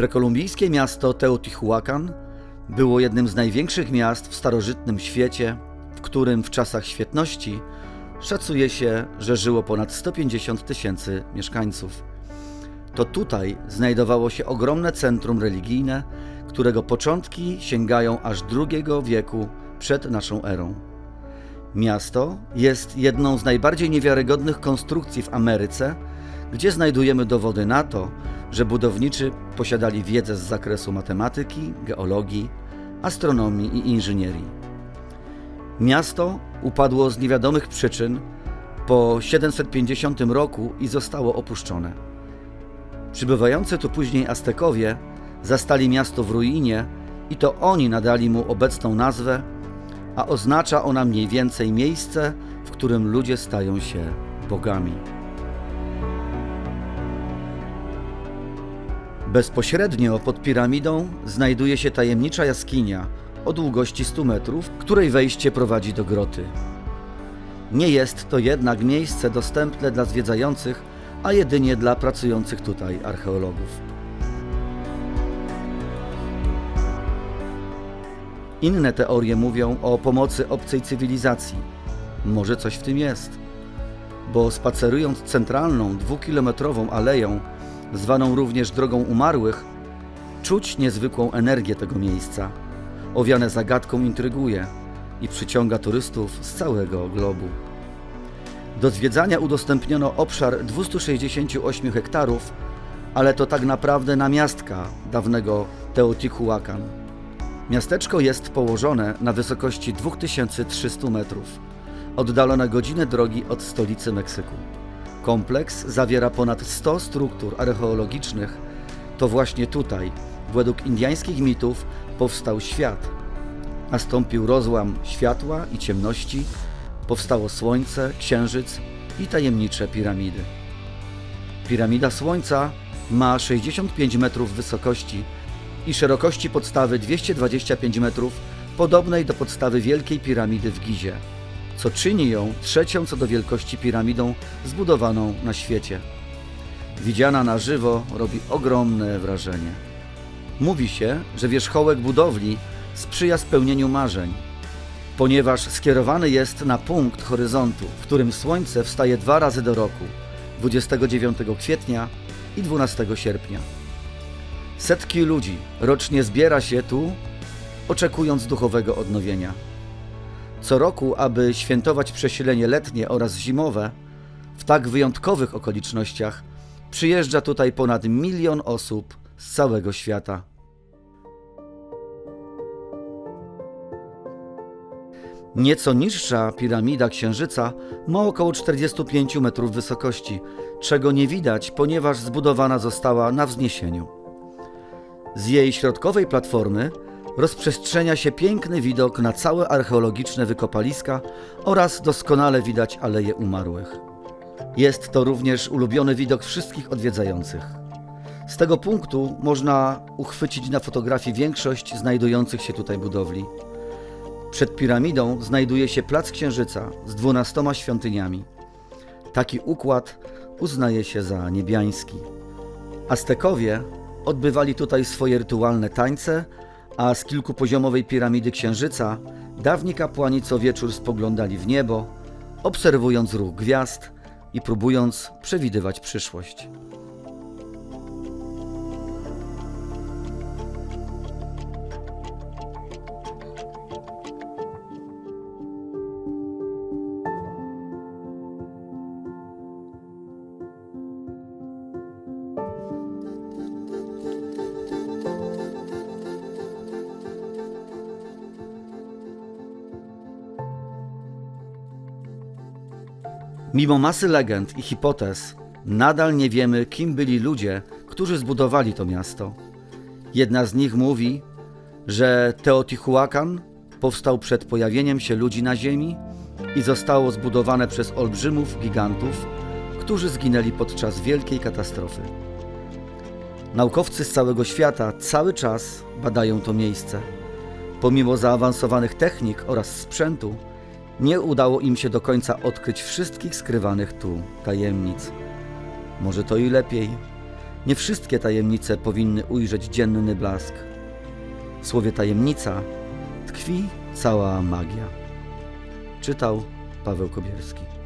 Prekolumbijskie miasto Teotihuacan było jednym z największych miast w starożytnym świecie, w którym w czasach świetności szacuje się, że żyło ponad 150 tysięcy mieszkańców. To tutaj znajdowało się ogromne centrum religijne, którego początki sięgają aż II wieku przed naszą erą. Miasto jest jedną z najbardziej niewiarygodnych konstrukcji w Ameryce, gdzie znajdujemy dowody na to, że budowniczy posiadali wiedzę z zakresu matematyki, geologii, astronomii i inżynierii. Miasto upadło z niewiadomych przyczyn po 750 roku i zostało opuszczone. Przybywający tu później Aztekowie zastali miasto w ruinie i to oni nadali mu obecną nazwę, a oznacza ona mniej więcej miejsce, w którym ludzie stają się bogami. Bezpośrednio pod piramidą znajduje się tajemnicza jaskinia o długości 100 metrów, której wejście prowadzi do groty. Nie jest to jednak miejsce dostępne dla zwiedzających, a jedynie dla pracujących tutaj archeologów. Inne teorie mówią o pomocy obcej cywilizacji. Może coś w tym jest, bo spacerując centralną, dwukilometrową aleją, zwaną również drogą umarłych, czuć niezwykłą energię tego miejsca. Owiane zagadką intryguje i przyciąga turystów z całego globu. Do zwiedzania udostępniono obszar 268 hektarów, ale to tak naprawdę namiastka dawnego Teotihuacan. Miasteczko jest położone na wysokości 2300 metrów, oddalone godzinę drogi od stolicy Meksyku. Kompleks zawiera ponad 100 struktur archeologicznych. To właśnie tutaj, według indiańskich mitów, powstał świat. Nastąpił rozłam światła i ciemności, powstało Słońce, Księżyc i tajemnicze piramidy. Piramida Słońca ma 65 metrów wysokości i szerokości podstawy 225 metrów, podobnej do podstawy Wielkiej Piramidy w Gizie, co czyni ją trzecią co do wielkości piramidą zbudowaną na świecie. Widziana na żywo robi ogromne wrażenie. Mówi się, że wierzchołek budowli sprzyja spełnieniu marzeń, ponieważ skierowany jest na punkt horyzontu, w którym słońce wstaje dwa razy do roku 29 kwietnia i 12 sierpnia. Setki ludzi rocznie zbiera się tu, oczekując duchowego odnowienia. Co roku, aby świętować przesilenie letnie oraz zimowe, w tak wyjątkowych okolicznościach przyjeżdża tutaj ponad milion osób z całego świata. Nieco niższa piramida Księżyca ma około 45 metrów wysokości, czego nie widać, ponieważ zbudowana została na wzniesieniu. Z jej środkowej platformy rozprzestrzenia się piękny widok na całe archeologiczne wykopaliska oraz doskonale widać Aleje Umarłych. Jest to również ulubiony widok wszystkich odwiedzających. Z tego punktu można uchwycić na fotografii większość znajdujących się tutaj budowli. Przed piramidą znajduje się plac Księżyca z dwunastoma świątyniami. Taki układ uznaje się za niebiański. Aztekowie odbywali tutaj swoje rytualne tańce, a z kilkupoziomowej piramidy Księżyca dawni kapłani co wieczór spoglądali w niebo, obserwując ruch gwiazd i próbując przewidywać przyszłość. Mimo masy legend i hipotez, nadal nie wiemy, kim byli ludzie, którzy zbudowali to miasto. Jedna z nich mówi, że Teotihuacan powstał przed pojawieniem się ludzi na Ziemi i zostało zbudowane przez olbrzymów gigantów, którzy zginęli podczas wielkiej katastrofy. Naukowcy z całego świata cały czas badają to miejsce. Pomimo zaawansowanych technik oraz sprzętu, nie udało im się do końca odkryć wszystkich skrywanych tu tajemnic. Może to i lepiej. Nie wszystkie tajemnice powinny ujrzeć dzienny blask. W słowie tajemnica tkwi cała magia. Czytał Paweł Kobierski.